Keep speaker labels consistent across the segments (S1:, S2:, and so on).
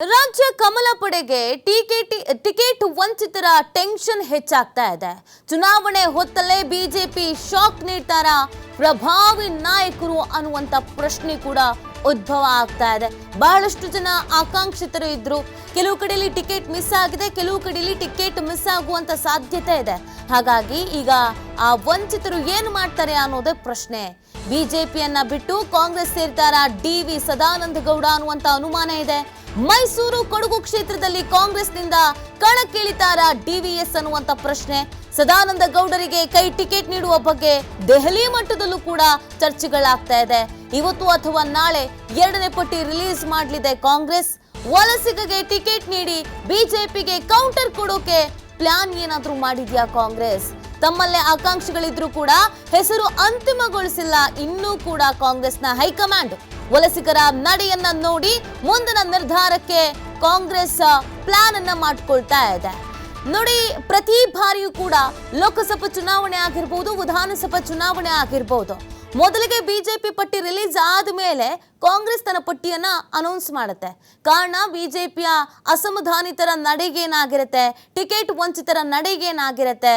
S1: ರಾಜ್ಯ ಕಮಲ ಪಡೆಗೆ ticket ticket ವಂಚಿತರ tension ಹೆಚ್ಚಾಗ್ತಾ ಇದೆ. ಚುನಾವಣೆ ಹೊತ್ತಲ್ಲೇ ಬಿಜೆಪಿ ಶಾಕ್ ನೀಡ್ತಾರ ಪ್ರಭಾವಿ ನಾಯಕರು ಅನ್ನುವಂತ ಪ್ರಶ್ನೆ ಕೂಡ ಉದ್ಭವ ಆಗ್ತಾ ಇದೆ. ಬಹಳಷ್ಟು ಜನ ಆಕಾಂಕ್ಷಿತರು ಇದ್ರು. ಕೆಲವು ಕಡೆಯಲ್ಲಿ ಟಿಕೆಟ್ ಮಿಸ್ ಆಗಿದೆ, ಕೆಲವು ಕಡೆಯಲ್ಲಿ ಟಿಕೆಟ್ ಮಿಸ್ ಆಗುವಂತ ಸಾಧ್ಯತೆ ಇದೆ. ಹಾಗಾಗಿ ಈಗ ಆ ವಂಚಿತರು ಏನು ಮಾಡ್ತಾರೆ ಅನ್ನೋದೇ ಪ್ರಶ್ನೆ. ಬಿಜೆಪಿಯನ್ನ ಬಿಟ್ಟು ಕಾಂಗ್ರೆಸ್ ಸೇರ್ತಾರ ಡಿ ವಿ ಸದಾನಂದ ಗೌಡ ಅನ್ನುವಂತ ಅನುಮಾನ ಇದೆ. ಮೈಸೂರು ಕೊಡಗು ಕ್ಷೇತ್ರದಲ್ಲಿ ಕಾಂಗ್ರೆಸ್ನಿಂದ ಕಣಕ್ಕಿಳಿತಾರ ಡಿವಿಎಸ್ ಅನ್ನುವಂತ ಪ್ರಶ್ನೆ? ಸದಾನಂದ ಗೌಡರಿಗೆ ಕೈ ಟಿಕೆಟ್ ನೀಡುವ ಬಗ್ಗೆ ದೆಹಲಿ ಮಟ್ಟದಲ್ಲೂ ಕೂಡ ಚರ್ಚೆಗಳಾಗ್ತಾ ಇದೆ. ಇವತ್ತು ಅಥವಾ ನಾಳೆ ಎರಡನೇ ಪಟ್ಟಿ ರಿಲೀಸ್ ಮಾಡಲಿದೆ ಕಾಂಗ್ರೆಸ್. ವಲಸಿಗಗೆ ಟಿಕೆಟ್ ನೀಡಿ ಬಿಜೆಪಿಗೆ ಕೌಂಟರ್ ಕೊಡೋಕೆ ಪ್ಲಾನ್ ಏನಾದರೂ ಮಾಡಿದ್ಯಾ ಕಾಂಗ್ರೆಸ್? ತಮ್ಮಲ್ಲೇ ಆಕಾಂಕ್ಷಿಗಳಿದ್ರು ಕೂಡ ಹೆಸರು ಅಂತಿಮಗೊಳಿಸಿಲ್ಲ. ಇನ್ನೂ ಕೂಡ ಕಾಂಗ್ರೆಸ್ನ ಹೈಕಮಾಂಡ್ ವಲಸಿಗರ ನಡೆಯನ್ನ ನೋಡಿ ಮುಂದಿನ ನಿರ್ಧಾರಕ್ಕೆ ಕಾಂಗ್ರೆಸ್ ಪ್ಲಾನ್ ಅನ್ನ ಮಾಡಿಕೊಳ್ತಾ ಇದೆ. ನೋಡಿ, ಪ್ರತಿ ಬಾರಿಯೂ ಕೂಡ ಲೋಕಸಭಾ ಚುನಾವಣೆ ಆಗಿರ್ಬೋದು, ವಿಧಾನಸಭಾ ಚುನಾವಣೆ ಆಗಿರ್ಬೋದು. ಮೊದಲಿಗೆ ಬಿಜೆಪಿ ಪಟ್ಟಿ ರಿಲೀಸ್ ಆದ ಮೇಲೆ ಕಾಂಗ್ರೆಸ್ ತನ್ನ ಪಟ್ಟಿಯನ್ನ ಅನೌನ್ಸ್ ಮಾಡುತ್ತೆ. ಕಾರಣ ಬಿಜೆಪಿಯ ಅಸಮಾಧಾನಿತರ ನಡೆಗೇನಾಗಿರುತ್ತೆ, ಟಿಕೆಟ್ ವಂಚಿತರ ನಡೆಗೇನಾಗಿರುತ್ತೆ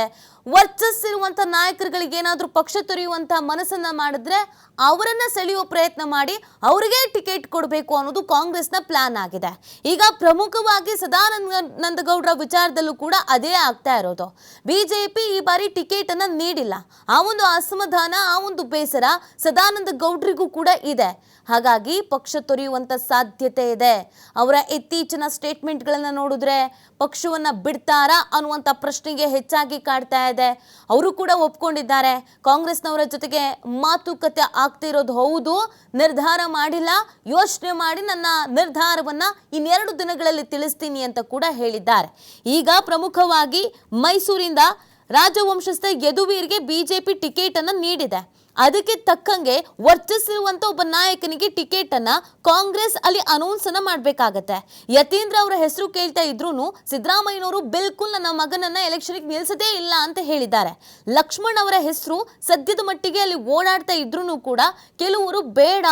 S1: ವರ್ಚಸ್ಸಿರುವಂಥ ನಾಯಕರುಗಳಿಗೆ ಏನಾದರೂ ಪಕ್ಷ ತೊರೆಯುವಂಥ ಮನಸ್ಸನ್ನ ಮಾಡಿದ್ರೆ ಅವರನ್ನ ಸೆಳೆಯುವ ಪ್ರಯತ್ನ ಮಾಡಿ ಅವರಿಗೆ ಟಿಕೆಟ್ ಕೊಡಬೇಕು ಅನ್ನೋದು ಕಾಂಗ್ರೆಸ್ನ ಪ್ಲಾನ್ ಆಗಿದೆ. ಈಗ ಪ್ರಮುಖವಾಗಿ ಸದಾನಂದ ನಂದಗೌಡರ ವಿಚಾರದಲ್ಲೂ ಕೂಡ ಅದೇ ಆಗ್ತಾ ಇರೋದು. ಬಿಜೆಪಿ ಈ ಬಾರಿ ಟಿಕೆಟ್ ಅನ್ನ ನೀಡಿಲ್ಲ. ಆ ಒಂದು ಅಸಮಾಧಾನ, ಆ ಒಂದು ಬೇಸರ ಸದಾನಂದ ಗೌಡರಿಗೂ ಕೂಡ ಇದೆ. ಹಾಗಾಗಿ ಪಕ್ಷ ತೊರೆಯುವಂಥ ಸಾಧ್ಯತೆ ಇದೆ. ಅವರ ಇತ್ತೀಚಿನ ಸ್ಟೇಟ್ಮೆಂಟ್ಗಳನ್ನು ನೋಡಿದ್ರೆ ಪಕ್ಷವನ್ನ ಬಿಡ್ತಾರಾ ಅನ್ನುವಂಥ ಪ್ರಶ್ನೆಗೆ ಹೆಚ್ಚಾಗಿ ಕಾಡ್ತಾ ಇದೆ. ಅವರು ಕೂಡ ಒಪ್ಕೊಂಡಿದ್ದಾರೆ. ಕಾಂಗ್ರೆಸ್ನವರ ಜೊತೆಗೆ ಮಾತುಕತೆ ಆಗ್ತಿರೋದು ಹೌದು, ನಿರ್ಧಾರ ಮಾಡಿಲ್ಲ. ಯೋಚನೆ ಮಾಡಿ ನನ್ನ ನಿರ್ಧಾರವನ್ನ ಇನ್ನೆರಡು ದಿನಗಳಲ್ಲಿ ತಿಳಿಸ್ತೀನಿ ಅಂತ ಕೂಡ ಹೇಳಿದ್ದಾರೆ. ಈಗ ಪ್ರಮುಖವಾಗಿ ಮೈಸೂರಿಂದ ರಾಜವಂಶಸ್ಥ ಯದುವೀರ್ಗೆ ಬಿಜೆಪಿ ಟಿಕೆಟ್ ಅನ್ನು ನೀಡಿದೆ. ಅದಕ್ಕೆ ತಕ್ಕಂಗೆ ವರ್ಚಸ್ಸಿರುವಂತ ಒಬ್ಬ ನಾಯಕನಿಗೆ ಟಿಕೆಟ್ ಅನ್ನ ಕಾಂಗ್ರೆಸ್ ಅಲ್ಲಿ ಅನೌನ್ಸ್ ಅನ್ನ ಮಾಡ್ಬೇಕಾಗತ್ತೆ. ಯತೀಂದ್ರ ಅವರ ಹೆಸರು ಕೇಳ್ತಾ ಇದ್ರು ಸಿದ್ದರಾಮಯ್ಯನವರು ಬಿಲ್ಕುಲ್ ನನ್ನ ಮಗನನ್ನ ಎಲೆಕ್ಷನ್ ನಿಲ್ಸದೇ ಇಲ್ಲ ಅಂತ ಹೇಳಿದ್ದಾರೆ. ಲಕ್ಷ್ಮಣ್ ಅವರ ಹೆಸರು ಸದ್ಯದ ಮಟ್ಟಿಗೆ ಅಲ್ಲಿ ಓಡಾಡ್ತಾ ಇದ್ರು ಕೂಡ ಕೆಲವರು ಬೇಡ,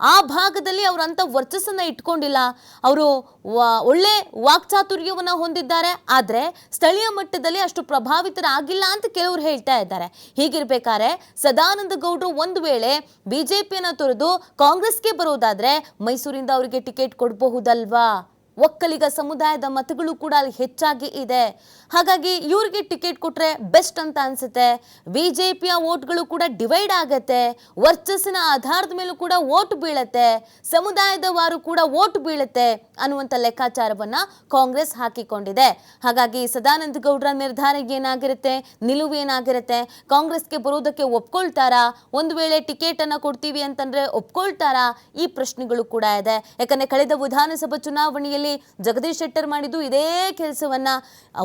S1: ಆ ಭಾಗದಲ್ಲಿ ಅವರಂತ ವರ್ಚಸ್ಸನ್ನ ಇಟ್ಕೊಂಡಿಲ್ಲ. ಅವರು ಒಳ್ಳೆ ವಾಕ್ಚಾತುರ್ಯವನ್ನ ಹೊಂದಿದ್ದಾರೆ. ಆದ್ರೆ ಸ್ಥಳೀಯ ಮಟ್ಟದಲ್ಲಿ ಅಷ್ಟು ಪ್ರಭಾವಿತರಾಗಿಲ್ಲ ಅಂತ ಕೆಲವರು ಹೇಳ್ತಾ ಇದ್ದಾರೆ. ಹೀಗಿರ್ಬೇಕಾದ್ರೆ ಸದಾನಂದ ಗೌಡರು ಒಂದು ವೇಳೆ ಬಿಜೆಪಿಯನ್ನು ತೊರೆದು ಕಾಂಗ್ರೆಸ್ಗೆ ಬರೋದಾದ್ರೆ ಮೈಸೂರಿಂದ ಅವರಿಗೆ ಟಿಕೆಟ್ ಕೊಡಬಹುದಲ್ವಾ? ಒಕ್ಕಲಿಗ ಸಮುದಾಯದ ಮತಗಳು ಕೂಡ ಅಲ್ಲಿ ಹೆಚ್ಚಾಗಿ ಇದೆ. ಹಾಗಾಗಿ ಇವ್ರಿಗೆ ಟಿಕೆಟ್ ಕೊಟ್ರೆ ಬೆಸ್ಟ್ ಅಂತ ಅನ್ಸುತ್ತೆ. ಪಿಯ ಓಟ್ಗಳು ಕೂಡ ಡಿವೈಡ್ ಆಗತ್ತೆ. ವರ್ಚಸ್ಸಿನ ಆಧಾರದ ಮೇಲೂ ಕೂಡ ಓಟ್ ಬೀಳತ್ತೆ. ಸಮುದಾಯದವರು ಕೂಡ ಓಟ್ ಬೀಳುತ್ತೆ ಅನ್ನುವಂಥ ಲೆಕ್ಕಾಚಾರವನ್ನ ಕಾಂಗ್ರೆಸ್ ಹಾಕಿಕೊಂಡಿದೆ. ಹಾಗಾಗಿ ಸದಾನಂದ ಗೌಡ್ರ ನಿರ್ಧಾರ ಏನಾಗಿರುತ್ತೆ? ನಿಲುವು ಏನಾಗಿರುತ್ತೆ? ಕಾಂಗ್ರೆಸ್ಗೆ ಬರೋದಕ್ಕೆ ಒಪ್ಕೊಳ್ತಾರಾ? ಒಂದು ವೇಳೆ ಟಿಕೆಟ್ ಅನ್ನ ಕೊಡ್ತೀವಿ ಅಂತಂದ್ರೆ ಒಪ್ಕೊಳ್ತಾರಾ? ಈ ಪ್ರಶ್ನೆಗಳು ಕೂಡ ಇದೆ. ಯಾಕಂದ್ರೆ ಕಳೆದ ವಿಧಾನಸಭಾ ಚುನಾವಣೆಯಲ್ಲಿ ಜಗದೀಶ್ ಶೆಟ್ಟರ್ ಮಾಡಿದ್ದು ಇದೇ ಕೆಲಸವನ್ನ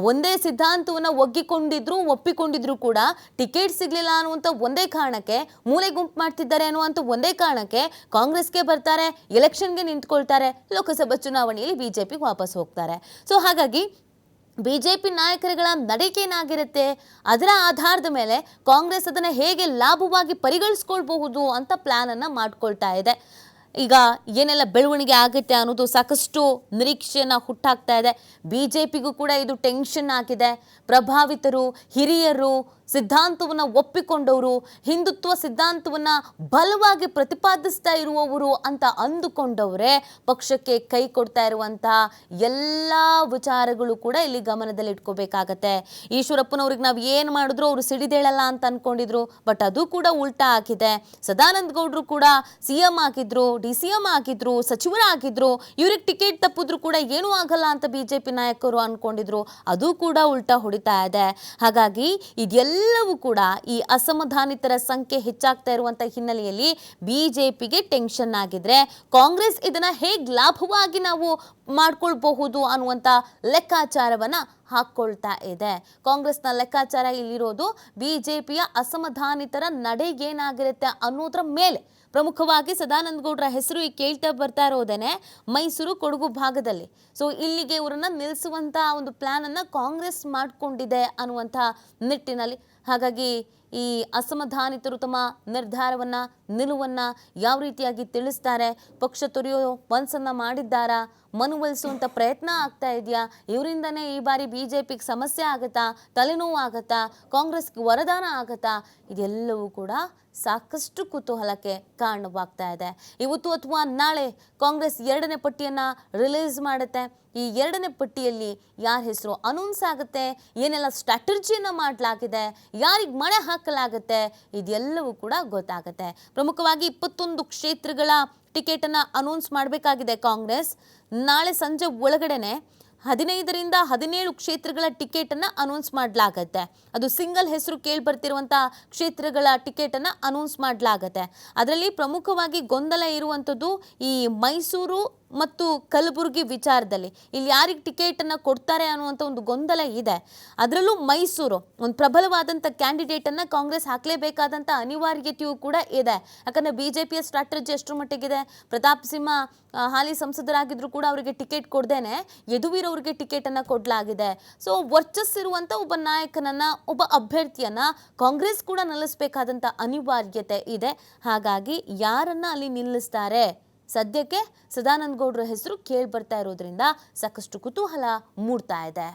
S1: ಒಂದೇ ಸಿದ್ಧಾಂತವನ್ನ ಒಗ್ಗಿಕೊಂಡಿದ್ರು, ಒಪ್ಪಿಕೊಂಡಿದ್ರು ಕೂಡ ಟಿಕೆಟ್ ಸಿಗ್ಲಿಲ್ಲ ಅನ್ನುವಂಥ ಒಂದೇ ಕಾರಣಕ್ಕೆ, ಮೂಲೆ ಗುಂಪು ಮಾಡ್ತಿದ್ದಾರೆ ಅನ್ನುವಂಥ ಒಂದೇ ಕಾರಣಕ್ಕೆ ಕಾಂಗ್ರೆಸ್ಗೆ ಬರ್ತಾರೆ, ಎಲೆಕ್ಷನ್ಗೆ ನಿಂತ್ಕೊಳ್ತಾರೆ, ಲೋಕಸಭಾ ಚುನಾವಣೆಯಲ್ಲಿ ಬಿಜೆಪಿ ವಾಪಸ್ ಹೋಗ್ತಾರೆ. ಸೊ ಹಾಗಾಗಿ ಬಿ ಜೆ ಪಿ ನಾಯಕರುಗಳ ನಡಿಕೆನಾಗಿರುತ್ತೆ ಅದರ ಆಧಾರದ ಮೇಲೆ ಕಾಂಗ್ರೆಸ್ ಅದನ್ನು ಹೇಗೆ ಲಾಭವಾಗಿ ಪರಿಗಣಿಸ್ಕೊಳ್ಬಹುದು ಅಂತ ಪ್ಲ್ಯಾನನ್ನು ಮಾಡ್ಕೊಳ್ತಾ ಇದೆ. ಈಗ ಏನೆಲ್ಲ ಬೆಳವಣಿಗೆ ಆಗುತ್ತೆ ಅನ್ನೋದು ಸಾಕಷ್ಟು ನಿರೀಕ್ಷೆಯನ್ನು ಹುಟ್ಟಾಕ್ತಾ ಇದೆ. ಬಿ ಜೆ ಪಿಗೂ ಕೂಡ ಇದು ಟೆನ್ಷನ್ ಆಗಿದೆ. ಪ್ರಭಾವಿತರು, ಹಿರಿಯರು, ಸಿದ್ಧಾಂತವನ್ನು ಒಪ್ಪಿಕೊಂಡವರು, ಹಿಂದುತ್ವ ಸಿದ್ಧಾಂತವನ್ನು ಬಲವಾಗಿ ಪ್ರತಿಪಾದಿಸ್ತಾ ಇರುವವರು ಅಂತ ಅಂದುಕೊಂಡವರೇ ಪಕ್ಷಕ್ಕೆ ಕೈ ಕೊಡ್ತಾ ಇರುವಂತಹ ಎಲ್ಲ ವಿಚಾರಗಳು ಕೂಡ ಇಲ್ಲಿ ಗಮನದಲ್ಲಿ ಇಟ್ಕೋಬೇಕಾಗತ್ತೆ. ಈಶ್ವರಪ್ಪನವ್ರಿಗೆ ನಾವು ಏನು ಮಾಡಿದ್ರು ಅವರು ಸಿಡಿದೇಳಲ್ಲ ಅಂತ ಅನ್ಕೊಂಡಿದ್ರು, ಬಟ್ ಅದು ಕೂಡ ಉಲ್ಟಾ ಆಗಿದೆ. ಸದಾನಂದ ಗೌಡರು ಕೂಡ ಸಿ ಎಂ ಆಗಿದ್ರು ಡಿ ಸಿ ಎಂ ಆಗಿದ್ರು ಸಚಿವರಾಗಿದ್ರು ಇವ್ರಿಗೆ ಟಿಕೆಟ್ ತಪ್ಪಿದ್ರು ಕೂಡ ಏನೂ ಆಗಲ್ಲ ಅಂತ ಬಿಜೆಪಿ ನಾಯಕರು ಅನ್ಕೊಂಡಿದ್ರು. ಅದು ಕೂಡ ಉಲ್ಟಾ ಹೊಡಿತಾ ಇದೆ. ಹಾಗಾಗಿ ಇದೆಲ್ಲವೂ ಕೂಡ ಈ ಅಸಮಾಧಾನಿತರ ಸಂಖ್ಯೆ ಹೆಚ್ಚಾಗ್ತಾ ಇರುವಂತ ಹಿನ್ನೆಲೆಯಲ್ಲಿ ಬಿಜೆಪಿಗೆ ಟೆನ್ಷನ್ ಆಗಿದ್ರೆ ಕಾಂಗ್ರೆಸ್ ಇದನ್ನ ಹೇಗೆ ಲಾಭವಾಗಿ ನಾವು ಮಾಡ್ಕೊಳ್ಬಹುದು ಅನ್ನುವಂತ ಲೆಕ್ಕಾಚಾರವನ್ನ ಹಾಕ್ಕೊಳ್ತಾ ಇದೆ. ಕಾಂಗ್ರೆಸ್ನ ಲೆಕ್ಕಾಚಾರ ಇಲ್ಲಿರೋದು ಬಿಜೆಪಿಯ ಅಸಮಾಧಾನಿತರ ನಡೆಗೇನಾಗಿರುತ್ತೆ ಅನ್ನೋದ್ರ ಮೇಲೆ. ಪ್ರಮುಖವಾಗಿ ಸದಾನಂದ ಗೌಡ್ರ ಹೆಸರು ಈ ಕೇಳ್ತಾ ಬರ್ತಾ ಇರೋದೇನೆ ಮೈಸೂರು ಕೊಡಗು ಭಾಗದಲ್ಲಿ. ಸೊ ಇಲ್ಲಿಗೆ ಇವರನ್ನ ನಿಲ್ಲಿಸುವಂಥ ಒಂದು ಪ್ಲಾನ್ ಅನ್ನ ಕಾಂಗ್ರೆಸ್ ಮಾಡಿಕೊಂಡಿದೆ ಅನ್ನುವಂಥ ನಿಟ್ಟಿನಲ್ಲಿ. ಹಾಗಾಗಿ ಈ ಅಸಮಾಧಾನಿತರು ತಮ್ಮ ನಿರ್ಧಾರವನ್ನ, ನಿಲುವನ್ನ ಯಾವ ರೀತಿಯಾಗಿ ತಿಳಿಸ್ತಾರೆ? ಪಕ್ಷ ತೊರೆಯೋ ಮನಸ್ಸನ್ನ ಮಾಡಿದ್ದಾರಾ? ಮನವೊಲಿಸುವಂತ ಪ್ರಯತ್ನ ಆಗ್ತಾ ಇದೆಯಾ? ಇವರಿಂದನೇ ಈ ಬಾರಿ ಬಿಜೆಪಿಗೆ ಸಮಸ್ಯೆ ಆಗತ್ತಾ? ತಲೆನೋವು ಆಗತ್ತಾ? ಕಾಂಗ್ರೆಸ್ಗೆ ವರದಾನ ಆಗತ್ತಾ? ಇದೆಲ್ಲವೂ ಕೂಡ ಸಾಕಷ್ಟು ಕುತೂಹಲಕ್ಕೆ ಕಾರಣವಾಗ್ತಾ ಇದೆ. ಇವತ್ತು ಅಥವಾ ನಾಳೆ ಕಾಂಗ್ರೆಸ್ ಎರಡನೇ ಪಟ್ಟಿಯನ್ನು ರಿಲೀಸ್ ಮಾಡುತ್ತೆ. ಈ ಎರಡನೇ ಪಟ್ಟಿಯಲ್ಲಿ ಯಾರ ಹೆಸರು ಅನೌನ್ಸ್ ಆಗುತ್ತೆ? ಏನೆಲ್ಲ ಸ್ಟ್ರಾಟರ್ಜಿಯನ್ನು ಮಾಡಲಾಗಿದೆ? ಯಾರಿಗೆ ಮಣೆ ಹಾಕಲಾಗುತ್ತೆ? ಇದೆಲ್ಲವೂ ಕೂಡ ಗೊತ್ತಾಗುತ್ತೆ. ಪ್ರಮುಖವಾಗಿ ಇಪ್ಪತ್ತೊಂದು ಕ್ಷೇತ್ರಗಳ ಟಿಕೆಟನ್ನು ಅನೌನ್ಸ್ ಮಾಡಬೇಕಾಗಿದೆ ಕಾಂಗ್ರೆಸ್. ನಾಳೆ ಸಂಜೆ ಒಳಗಡೆನೆ ಹದಿನೈದರಿಂದ ಹದಿನೇಳು ಕ್ಷೇತ್ರಗಳ ಟಿಕೆಟನ್ನು ಅನೌನ್ಸ್ ಮಾಡಲಾಗತ್ತೆ. ಅದು ಸಿಂಗಲ್ ಹೆಸರು ಕೇಳಿ ಬರ್ತಿರುವಂಥ ಕ್ಷೇತ್ರಗಳ ಟಿಕೆಟನ್ನು ಅನೌನ್ಸ್ ಮಾಡಲಾಗತ್ತೆ. ಅದರಲ್ಲಿ ಪ್ರಮುಖವಾಗಿ ಗೊಂದಲ ಇರುವಂಥದ್ದು ಈ ಮೈಸೂರು ಮತ್ತು ಕಲಬುರಗಿ ವಿಚಾರದಲ್ಲಿ. ಇಲ್ಲಿ ಯಾರಿಗೆ ಟಿಕೆಟನ್ನು ಕೊಡ್ತಾರೆ ಅನ್ನುವಂಥ ಒಂದು ಗೊಂದಲ ಇದೆ. ಅದರಲ್ಲೂ ಮೈಸೂರು ಒಂದು ಪ್ರಬಲವಾದಂಥ ಕ್ಯಾಂಡಿಡೇಟನ್ನು ಕಾಂಗ್ರೆಸ್ ಹಾಕಲೇಬೇಕಾದಂಥ ಅನಿವಾರ್ಯತೆಯೂ ಕೂಡ ಇದೆ. ಯಾಕಂದರೆ ಬಿ ಜೆ ಪಿಯ ಸ್ಟ್ರಾಟಜಿ ಎಷ್ಟರ ಮಟ್ಟಿಗಿದೆ? ಪ್ರತಾಪ್ ಸಿಂಹ ಹಾಲಿ ಸಂಸದರಾಗಿದ್ದರೂ ಕೂಡ ಅವರಿಗೆ ಟಿಕೆಟ್ ಕೊಡ್ದೇನೆ ಯದುವೀರ್ ಅವರಿಗೆ ಟಿಕೆಟನ್ನು ಕೊಡಲಾಗಿದೆ. ಸೊ ವರ್ಚಸ್ಸಿರುವಂಥ ಒಬ್ಬ ನಾಯಕನನ್ನ, ಒಬ್ಬ ಅಭ್ಯರ್ಥಿಯನ್ನ ಕಾಂಗ್ರೆಸ್ ಕೂಡ ನಿಲ್ಲಿಸಬೇಕಾದಂಥ ಅನಿವಾರ್ಯತೆ ಇದೆ. ಹಾಗಾಗಿ ಯಾರನ್ನ ಅಲ್ಲಿ ನಿಲ್ಲಿಸ್ತಾರೆ? ಸದ್ಯಕ್ಕೆ ಸದಾನಂದ ಗೌಡ್ರ ಹೆಸರು ಕೇಳಿ ಬರ್ತಾ ಇರೋದ್ರಿಂದ ಸಾಕಷ್ಟು ಕುತೂಹಲ ಮೂಡ್ತಾ ಇದೆ.